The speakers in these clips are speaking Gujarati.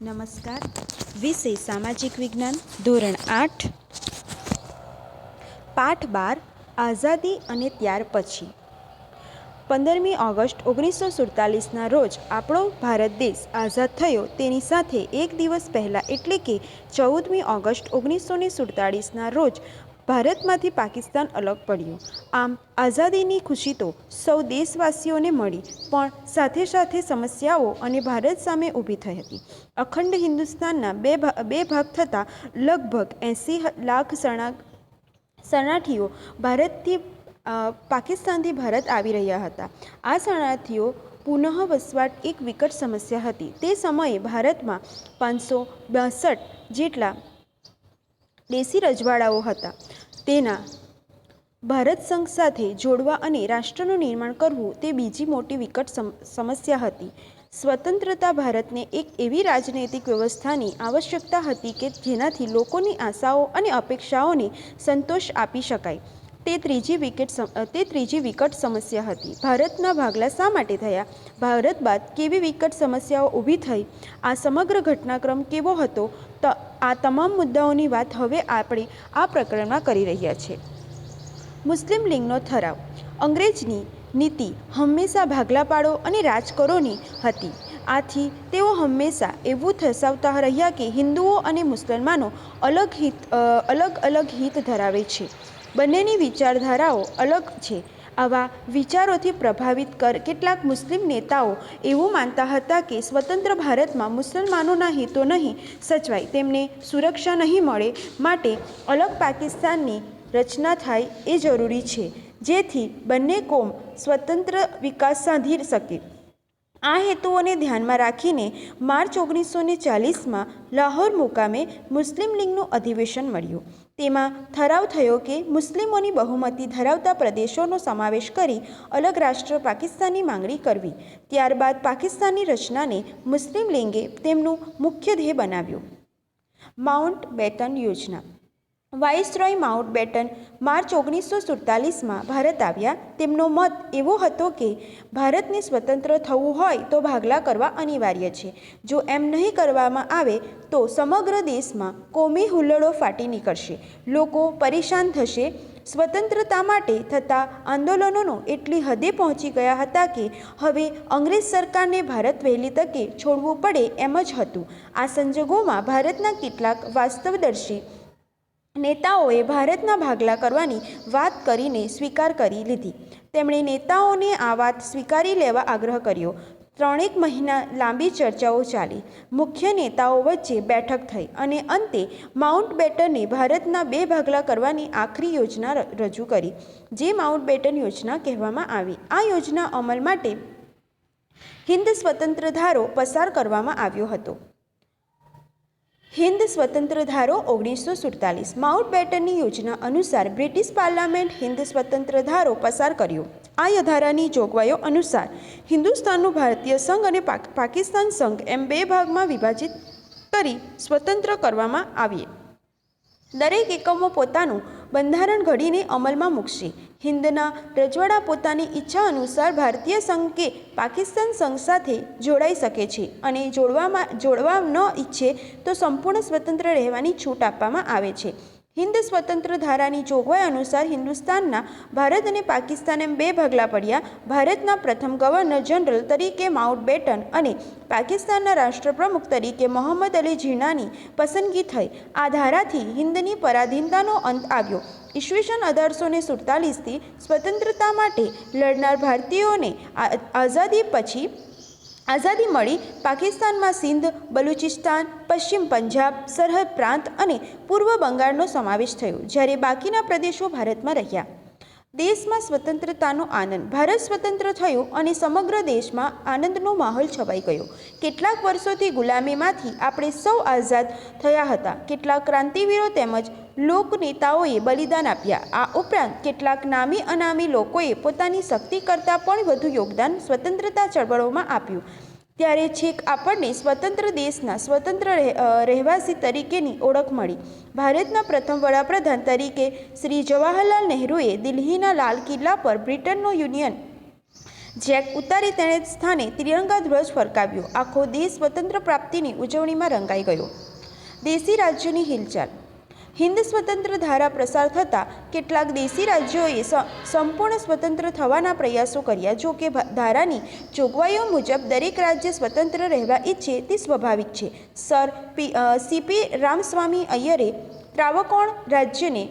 નમસ્કાર. વિષય સામાજિક વિજ્ઞાન, ધોરણ આઠ, પાઠ બાર, આઝાદી અને ત્યાર પછી. પંદરમી ઓગસ્ટ ઓગણીસો સુડતાલીસના રોજ આપણો ભારત દેશ આઝાદ થયો તેની સાથે એક દિવસ પહેલાં એટલે કે ચૌદમી ઓગસ્ટ ઓગણીસો ને સુડતાલીસના રોજ ભારતમાંથી પાકિસ્તાન અલગ પડ્યું. આમ આઝાદીની ખુશી તો સૌ દેશવાસીઓને મળી, પણ સાથે સાથે સમસ્યાઓ અને ભારત સામે ઊભી થઈ હતી. અખંડ હિન્દુસ્તાનના બે બે ભાગ થતાં લગભગ એંસી લાખ શરણા, શરણાર્થીઓ ભારતથી પાકિસ્તાનથી ભારત આવી રહ્યા હતા. આ શરણાર્થીઓ પુનઃ વસવાટ એક વિકટ સમસ્યા હતી. તે સમયે ભારતમાં પાંચસો બાસઠ જેટલા દેશી રજવાડાઓ હતા. તેના ભારત સંઘ સાથે જોડવા અને રાષ્ટ્રનું નિર્માણ કરવું તે બીજી મોટી વિકટ સમ, સમસ્યા હતી. સ્વતંત્રતા ભારતને એક એવી રાજનૈતિક વ્યવસ્થાની આવશ્યકતા હતી કે જેનાથી લોકોની આશાઓ અને અપેક્ષાઓને સંતોષ આપી શકાય. તે ત્રીજી વિકેટ તે ત્રીજી વિકટ સમસ્યા હતી. ભારતના ભાગલા શા માટે થયા? ભારત બાદ કેવી વિકટ સમસ્યાઓ ઊભી થઈ? આ સમગ્ર ઘટનાક્રમ કેવો હતો? આ તમામ મુદ્દાઓની વાત હવે આપણે આ પ્રકરણમાં કરી રહ્યા છીએ મુસ્લિમ લીગનો ઠરાવ. અંગ્રેજની નીતિ હંમેશા ભાગલા પાડો અને રાજ કરોની હતી. આથી તેઓ હંમેશા એવું દર્શાવતા રહ્યા કે હિન્દુઓ અને મુસલમાનો અલગ હિત અલગ અલગ હિત ધરાવે છે. બંનેની વિચારધારાઓ અલગ છે. આવા વિચારોથી પ્રભાવિત કર કેટલાક મુસ્લિમ નેતાઓ એવું માનતા હતા કે સ્વતંત્ર ભારતમાં મુસલમાનોના હિતો નહીં સચવાય, તેમને સુરક્ષા નહીં મળે માટે અલગ પાકિસ્તાનની રચના થાય એ જરૂરી છે, જેથી બંને કોમ સ્વતંત્ર વિકાસ સાધી શકે. આ હેતુઓને ધ્યાનમાં રાખીને માર્ચ ઓગણીસો ને ચાલીસમાં લાહોર મુકામે મુસ્લિમ લીગનું અધિવેશન મળ્યું. તેમાં ઠરાવ થયો કે મુસ્લિમોની બહુમતી ધરાવતા પ્રદેશોનો સમાવેશ કરી અલગ રાષ્ટ્ર પાકિસ્તાનની માંગણી કરવી. ત્યારબાદ પાકિસ્તાનની રચનાને મુસ્લિમ લીગે તેમનું મુખ્ય ધ્યેય બનાવ્યું. માઉન્ટ બેટન યોજના. વાઇસરોય માઉન્ટ બેટન માર્ચ ઓગણીસો સુડતાલીસમાં ભારત આવ્યા. તેમનો મત એવો હતો કે ભારતને સ્વતંત્ર થવું હોય તો ભાગલા કરવા અનિવાર્ય છે. જો એમ નહીં કરવામાં આવે તો સમગ્ર દેશમાં કોમી હુલ્લડો ફાટી નીકળશે. લોકો પરેશાન થશે. સ્વતંત્રતા માટે થતા આંદોલનોનો એટલી હદે પહોંચી ગયા હતા કે હવે અંગ્રેજ સરકારને ભારત વહેલી તકે છોડવું પડે એમ જ હતું. આ સંજોગોમાં ભારતના કેટલાક વાસ્તવદર્શી નેતાઓએ ભારતના ભાગલા કરવાની વાત કરીને સ્વીકાર કરી લીધી. તેમણે નેતાઓને આ વાત સ્વીકારી લેવા આગ્રહ કર્યો. ત્રણેક મહિના લાંબી ચર્ચાઓ ચાલી. મુખ્ય નેતાઓ વચ્ચે બેઠક થઈ અને અંતે માઉન્ટ બેટને ભારતના બે ભાગલા કરવાની આખરી યોજના રજૂ કરી, જે માઉન્ટ બેટન યોજના કહેવામાં આવી. આ યોજના અમલ માટે હિન્દ સ્વતંત્ર ધારો પસાર કરવામાં આવ્યો હતો. હિન્દ સ્વતંત્ર ધારો ઓગણીસો સુડતાલીસ. માઉન્ટ બેટનની યોજના અનુસાર બ્રિટિશ પાર્લામેન્ટ હિન્દ સ્વતંત્ર ધારો પસાર કર્યો. આ ધારાની જોગવાઈઓ અનુસાર હિન્દુસ્તાનનું ભારતીય સંઘ અને પાક- પાકિસ્તાન સંઘ એમ બે ભાગમાં વિભાજિત કરી સ્વતંત્ર કરવામાં આવીએ. દરેક એકમો પોતાનું બંધારણ ઘડીને અમલમાં મૂકશે. હિન્દના રજવાડા પોતાની ઈચ્છા અનુસાર ભારતીય સંઘ કે પાકિસ્તાન સંઘ સાથે જોડાઈ શકે છે અને જોડવામાં, જોડવા ન ઈચ્છે તો સંપૂર્ણ સ્વતંત્ર રહેવાની છૂટ આપવામાં આવે છે. હિન્દ સ્વતંત્ર ધારાની જોગવાઈ અનુસાર હિન્દુસ્તાનના ભારત અને પાકિસ્તાન એમ બે ભાગલા પડ્યા. ભારતના પ્રથમ ગવર્નર જનરલ તરીકે માઉન્ટ બેટન અને પાકિસ્તાનના રાષ્ટ્રપ્રમુખ તરીકે મોહમ્મદ અલી ઝીણાની પસંદગી થઈ. આ ધારાથી હિન્દની પરાધીનતાનો અંત આવ્યો. ઈસવીસન અઢારસો ને સુડતાલીસથી સ્વતંત્રતા માટે લડનાર ભારતીયોને આઝાદી પછી આઝાદી મળી પાકિસ્તાનમાં સિંધ, બલુચિસ્તાન, પશ્ચિમ પંજાબ, સરહદ પ્રાંત અને પૂર્વ બંગાળનો સમાવેશ થયો, જ્યારે બાકીના પ્રદેશો ભારતમાં રહ્યા. દેશમાં સ્વતંત્રતાનો આનંદ. ભારત સ્વતંત્ર થયું અને સમગ્ર દેશમાં આનંદનો માહોલ છવાઈ ગયો. કેટલાક વર્ષોથી ગુલામીમાંથી આપણે સૌ આઝાદ થયા હતા. કેટલાક ક્રાંતિવીરો તેમજ લોકનેતાઓએ બલિદાન આપ્યા. આ ઉપરાંત કેટલાક નામી અનામી લોકોએ પોતાની શક્તિ કરતાં પણ વધુ યોગદાન સ્વતંત્રતા ચળવળોમાં આપ્યું. ત્યારે છેક આપણને સ્વતંત્ર દેશના સ્વતંત્ર રહે- રહેવાસી તરીકેની ઓળખ મળી. ભારતના પ્રથમ વડાપ્રધાન તરીકે શ્રી જવાહરલાલ નહેરુએ દિલ્હીના લાલ કિલ્લા પર બ્રિટનનો યુનિયન જેક ઉતારી તેણે સ્થાને ત્રિરંગા ધ્વજ ફરકાવ્યો. આખો દેશ સ્વતંત્ર પ્રાપ્તિની ઉજવણીમાં રંગાઈ ગયો. દેશી રાજ્યોની હિલચાલ. હિન્દ સ્વતંત્ર ધારા પ્રસાર થતાં કેટલાક દેશી રાજ્યોએ સંપૂર્ણ સ્વતંત્ર થવાના પ્રયાસો કર્યા. જો કે ધારાની જોગવાઈઓ મુજબ દરેક રાજ્ય સ્વતંત્ર રહેવા ઈચ્છે તે સ્વાભાવિક છે. સર, પી સીપી રામસ્વામી અય્યરે ત્રાવકોણ રાજ્યને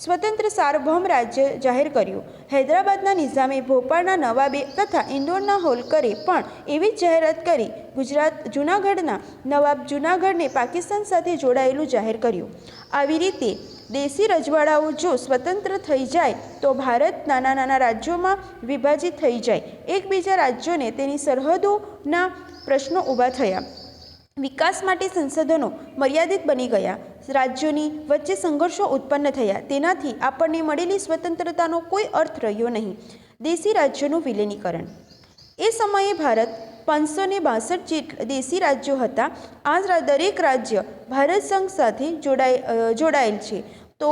સ્વતંત્ર સાર્વભૌમ રાજ્ય જાહેર કર્યું. હૈદરાબાદના નિઝામે ભોપાળના નવાબે તથા ઇન્દોરના હોલકરે પણ એવી જ જાહેરાત કરી. ગુજરાત જૂનાગઢના નવાબ જૂનાગઢને પાકિસ્તાન સાથે જોડાયેલું જાહેર કર્યું. આવી રીતે દેશી રજવાડાઓ જો સ્વતંત્ર થઈ જાય, તો ભારત નાના નાના રાજ્યોમાં વિભાજિત થઈ જાય. એકબીજા રાજ્યોને તેની સરહદોના પ્રશ્નો ઊભા થયા. વિકાસ માટે સંસાધનો મર્યાદિત બની ગયા. રાજ્યોની વચ્ચે સંઘર્ષો ઉત્પન્ન થયા. તેનાથી આપણને મળેલી સ્વતંત્રતાનો કોઈ અર્થ રહ્યો નહીં. દેશી રાજ્યોનું વિલીનીકરણ. એ સમયે ભારત પાંચસો ને બાસઠ જેટલા દેશી રાજ્યો હતા. આ દરેક રાજ્ય ભારત સંઘ સાથે જોડાય જોડાયેલ છે. તો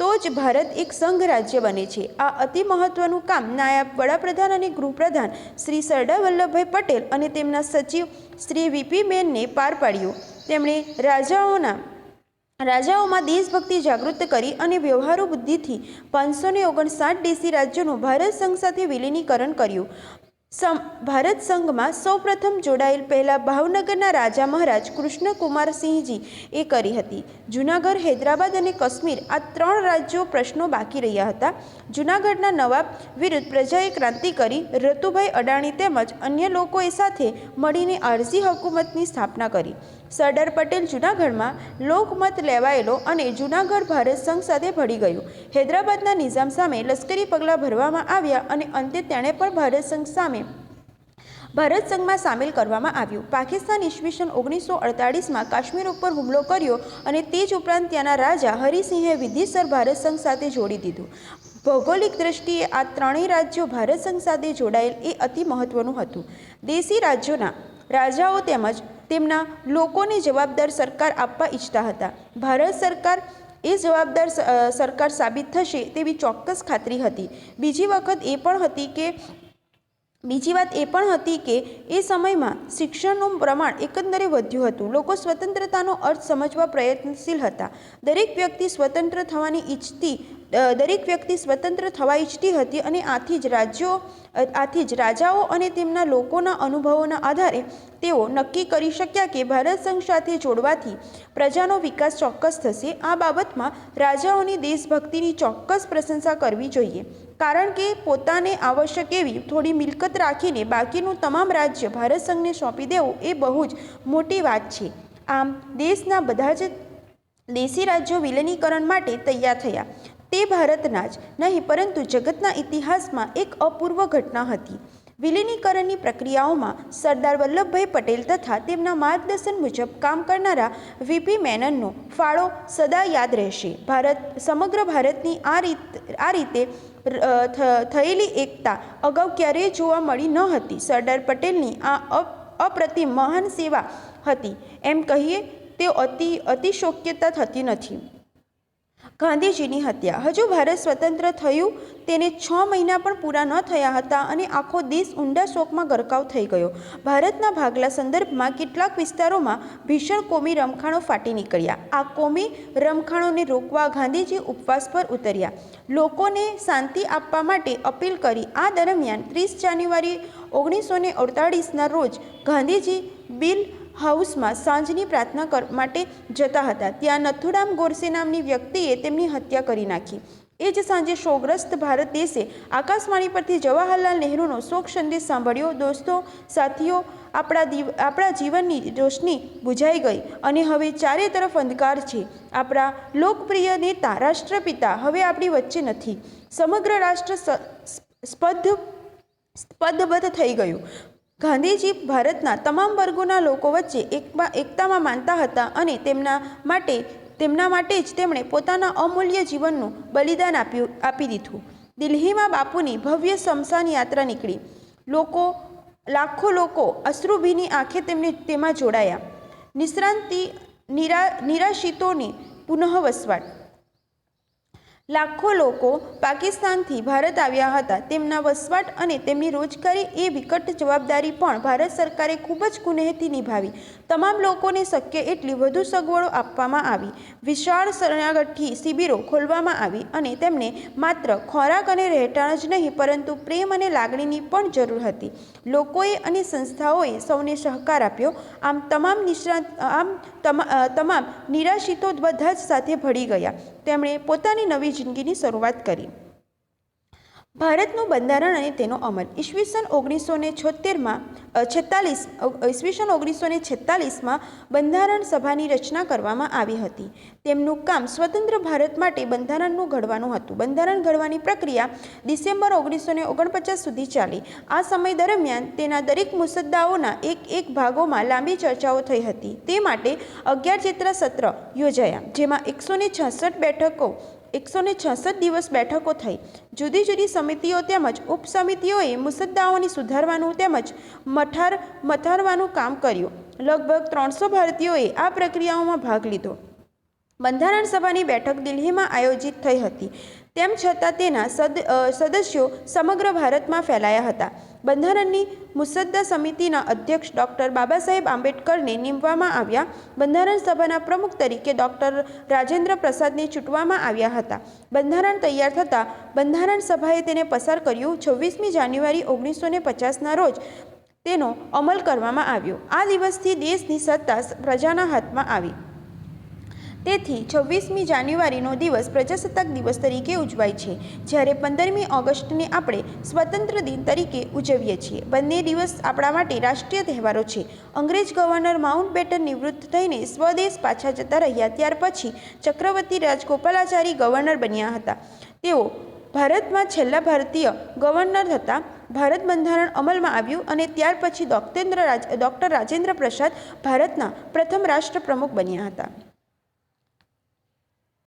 તો જ ભારત એક સંઘ રાજ્ય બને છે. આ અતિ મહત્વનું કામ નાયબ વડાપ્રધાન અને ગૃહપ્રધાન શ્રી સરદાર વલ્લભભાઈ પટેલ અને તેમના સચિવ શ્રી વીપી મેનને પાર પાડ્યું. તેમણે રાજાઓના રાજાઓમાં દેશભક્તિ જાગૃત કરી અને વ્યવહારુ બુદ્ધિથી પાંચસો ને ઓગણસાઠ દેશી રાજ્યોનું ભારત સંઘ સાથે વિલીનીકરણ કર્યું. સમ, ભારત સંઘમાં સૌપ્રથમ જોડાયેલ પહેલા ભાવનગરના રાજા મહારાજ કૃષ્ણકુમારસિંહજી એ કરી હતી. જૂનાગઢ, હૈદરાબાદ અને કાશ્મીર આ ત્રણ રાજ્યો પ્રશ્નો બાકી રહ્યા હતા. જૂનાગઢના નવાબ વિરુદ્ધ પ્રજાએ ક્રાંતિ કરી, રતુભાઈ અડાણી તેમજ અન્ય લોકોએ સાથે મળીને આરસી હકુમતની સ્થાપના કરી. સરદાર પટેલ જૂનાગઢમાં લોકમત લેવાયેલો અને જૂનાગઢ ભારત સંઘ સાથે ભળી ગયું. હૈદરાબાદના નિઝામ સામે લશ્કરી પગલાં ભરવામાં આવ્યા અને અંતે તેણે પણ ભારત સંઘ સામે ભારત સંઘમાં સામેલ કરવામાં આવ્યું. પાકિસ્તાન ઈસવીસન ઓગણીસો અડતાળીસમાં કાશ્મીર ઉપર હુમલો કર્યો અને તે જ ઉપરાંત ત્યાંના રાજા હરિસિંહે વિધિસર ભારત સંઘ સાથે જોડી દીધું. ભૌગોલિક દ્રષ્ટિએ આ ત્રણેય રાજ્યો ભારત સંઘ સાથે જોડાયેલ એ અતિ મહત્વનું હતું. દેશી રાજ્યોના રાજાઓ તેમજ તેમના લોકોને જવાબદાર સરકાર આપવા ઈચ્છતા હતા. ભારત સરકાર એ જવાબદાર સરકાર સાબિત થશે તેવી ચોક્કસ ખાતરી હતી. બીજી વખત એ પણ હતી કે, બીજી વાત એ પણ હતી કે, એ સમયમાં શિક્ષણનું પ્રમાણ એકંદરે વધ્યું હતું. લોકો સ્વતંત્રતાનો અર્થ સમજવા પ્રયત્નશીલ હતા. દરેક વ્યક્તિ સ્વતંત્ર થવાની ઈચ્છતી દરેક વ્યક્તિ સ્વતંત્ર થવા ઈચ્છતી હતી અને આથી જ રાજ્યો આથી જ રાજાઓ અને તેમના લોકોના અનુભવોના આધારે તેઓ નક્કી કરી શક્યા કે ભારત સંઘ સાથે જોડવાથી પ્રજાનો વિકાસ ચોક્કસ થશે. આ બાબતમાં રાજાઓની દેશભક્તિની ચોક્કસ પ્રશંસા કરવી જોઈએ. કારણ કે પોતાને આવશ્યક એવી થોડી મિલકત રાખીને બાકીનું તમામ રાજ્ય ભારત સંઘને સોંપી દેવું એ બહુ જ મોટી વાત છે. આમ, દેશના બધા જ દેશી રાજ્યો વિલનીકરણ માટે તૈયાર થયા. તે ભારતના જ નહીં, પરંતુ જગતના ઇતિહાસમાં એક અપૂર્વ ઘટના હતી. વિલીનીકરણની પ્રક્રિયાઓમાં સરદાર વલ્લભભાઈ પટેલ તથા તેમના માર્ગદર્શન મુજબ કામ કરનારા વીપી મેનનનો ફાળો સદા યાદ રહેશે. ભારત, સમગ્ર ભારતની આ રીત, આ રીતે થયેલી એકતા અગાઉ ક્યારેય જોવા મળી ન હતી. સરદાર પટેલની આ અપ- અપ્રતિમ મહાન સેવા હતી. એમ કહીએ તે અતિ, અતિશોક્યતા થતી નથી. ગાંધીજીની હત્યા. હજુ ભારત સ્વતંત્ર થયું તેને છ મહિના પણ પૂરા ન થયા હતા અને આખો દેશ ઊંડા શોકમાં ગરકાવ થઈ ગયો. ભારતના ભાગલા સંદર્ભમાં કેટલાક વિસ્તારોમાં ભીષણ કોમી રમખાણો ફાટી નીકળ્યા. આ કોમી રમખાણોને રોકવા ગાંધીજી ઉપવાસ પર ઉતર્યા. લોકોને શાંતિ આપવા માટે અપીલ કરી. આ દરમિયાન ત્રીસ જાન્યુઆરી ઓગણીસો ને અડતાળીસના રોજ ગાંધીજી બિલ હાઉસમાં સાંજની પ્રાર્થના માટે જતા હતા. ત્યાં નથુરામ ગોરસે નામની વ્યક્તિએ તેમની હત્યા કરી નાખી. એ જ સાંજે શોગ્રસ્ત ભારત દેશે આકાશવાણી પરથી જવાહરલાલ નહેરુનો શોક સંદેશ સાંભળ્યો. દોસ્તો, સાથીઓ, આપણા આપણા જીવનની રોશની બુઝાઈ ગઈ અને હવે ચારે તરફ અંધકાર છે. આપણા લોકપ્રિય નેતા, રાષ્ટ્રપિતા હવે આપણી વચ્ચે નથી. સમગ્ર રાષ્ટ્ર સ- સ્પર્ધ સ્પદબદ્ધ થઈ ગયું. ગાંધીજી ભારતના તમામ વર્ગોના લોકો વચ્ચે એકતામાં માનતા હતા અને તેમના માટે તેમના માટે જ તેમણે પોતાના અમૂલ્ય જીવનનું બલિદાન આપ્યું, આપી દીધું. દિલ્હીમાં બાપુની ભવ્ય શમશાન યાત્રા નીકળી. લોકો, લાખો લોકો અશ્રુભીની આંખે તેમને, તેમાં જોડાયા. નિષ્ણાંતિ, નિરા, નિરાશિતોની પુનઃ વસવાટ લાખો લોકો પાકિસ્તાનથી ભારત આવ્યા હતા. તેમના વસવાટ અને તેમની રોજગારી એ વિકટ જવાબદારી પણ ભારત સરકારે ખૂબ જ કુનેહથી નિભાવી. તમામ લોકોને શક્ય એટલી વધુ સગવડો આપવામાં આવી. વિશાળ શરણાગઠી શિબિરો ખોલવામાં આવી અને તેમને માત્ર ખોરાક અને રહેઠાણ જ નહીં, પરંતુ પ્રેમ અને લાગણીની પણ જરૂર હતી. લોકોએ અને સંસ્થાઓએ સૌને સહકાર આપ્યો. આમ તમામ નિષ્ણાત, આમ તમામ નિરાશિતો બધા જ સાથે ભળી ગયા. તેમણે પોતાની નવી જિંદગીની શરૂઆત કરી. ભારતનું બંધારણ અને તેનો અમલ. ઈસવીસન ઓગણીસો ને છોતેરમાં છેતાલીસ ઈસવીસન ઓગણીસો ને છેતાલીસમાં બંધારણ સભાની રચના કરવામાં આવી હતી. તેમનું કામ સ્વતંત્ર ભારત માટે બંધારણનું ઘડવાનું હતું. બંધારણ ઘડવાની પ્રક્રિયા ડિસેમ્બર ઓગણીસો ને ઓગણપચાસ સુધી ચાલી. આ સમય દરમિયાન તેના દરેક મુસદ્દાઓના એક એક ભાગોમાં લાંબી ચર્ચાઓ થઈ હતી. તે માટે અગિયાર ચિત્ર સત્ર યોજાયા, જેમાં એકસો ને છાસઠ બેઠકો એકસો ને છસઠ દિવસ બેઠકો થઈ. જુદી જુદી સમિતિઓ તેમજ ઉપસમિતિઓએ મુસદ્દાઓને સુધારવાનું તેમજ મઠાર, મથારવાનું કામ કર્યું. લગભગ ત્રણસો ભારતીયોએ આ પ્રક્રિયાઓમાં ભાગ લીધો. બંધારણ સભાની બેઠક દિલ્હીમાં આયોજિત થઈ હતી. તેમ છતાં તેના સદ સદસ્યો સમગ્ર ભારતમાં ફેલાયા હતા. બંધારણની મુસદ્દા સમિતિના અધ્યક્ષ ડૉક્ટર બાબા સાહેબ આંબેડકરને નીમવામાં આવ્યા. બંધારણ સભાના પ્રમુખ તરીકે ડૉક્ટર રાજેન્દ્ર પ્રસાદને ચૂંટવામાં આવ્યા હતા. બંધારણ તૈયાર થતાં બંધારણ સભાએ તેને પસાર કર્યું. છવ્વીસમી જાન્યુઆરી ઓગણીસો ને પચાસના રોજ તેનો અમલ કરવામાં આવ્યો. આ દિવસથી દેશની સત્તા પ્રજાના હાથમાં આવી. તેથી છવ્વીસમી જાન્યુઆરીનો દિવસ પ્રજાસત્તાક દિવસ તરીકે ઉજવાય છે. જ્યારે પંદરમી ઓગસ્ટને આપણે સ્વતંત્ર દિન તરીકે ઉજવીએ છીએ. બંને દિવસ આપણા માટે રાષ્ટ્રીય તહેવારો છે. અંગ્રેજ ગવર્નર માઉન્ટ બેટન નિવૃત્ત થઈને સ્વદેશ પાછા જતા રહ્યા ત્યાર પછી ચક્રવર્તી રાજગોપાલાચારી ગવર્નર બન્યા હતા. તેઓ ભારતમાં છેલ્લા ભારતીય ગવર્નર હતા. ભારત બંધારણ અમલમાં આવ્યું અને ત્યાર પછી ડોક્ટેન્દ્ર રાજ, ડૉક્ટર રાજેન્દ્ર પ્રસાદ ભારતના પ્રથમ રાષ્ટ્રપ્રમુખ બન્યા હતા.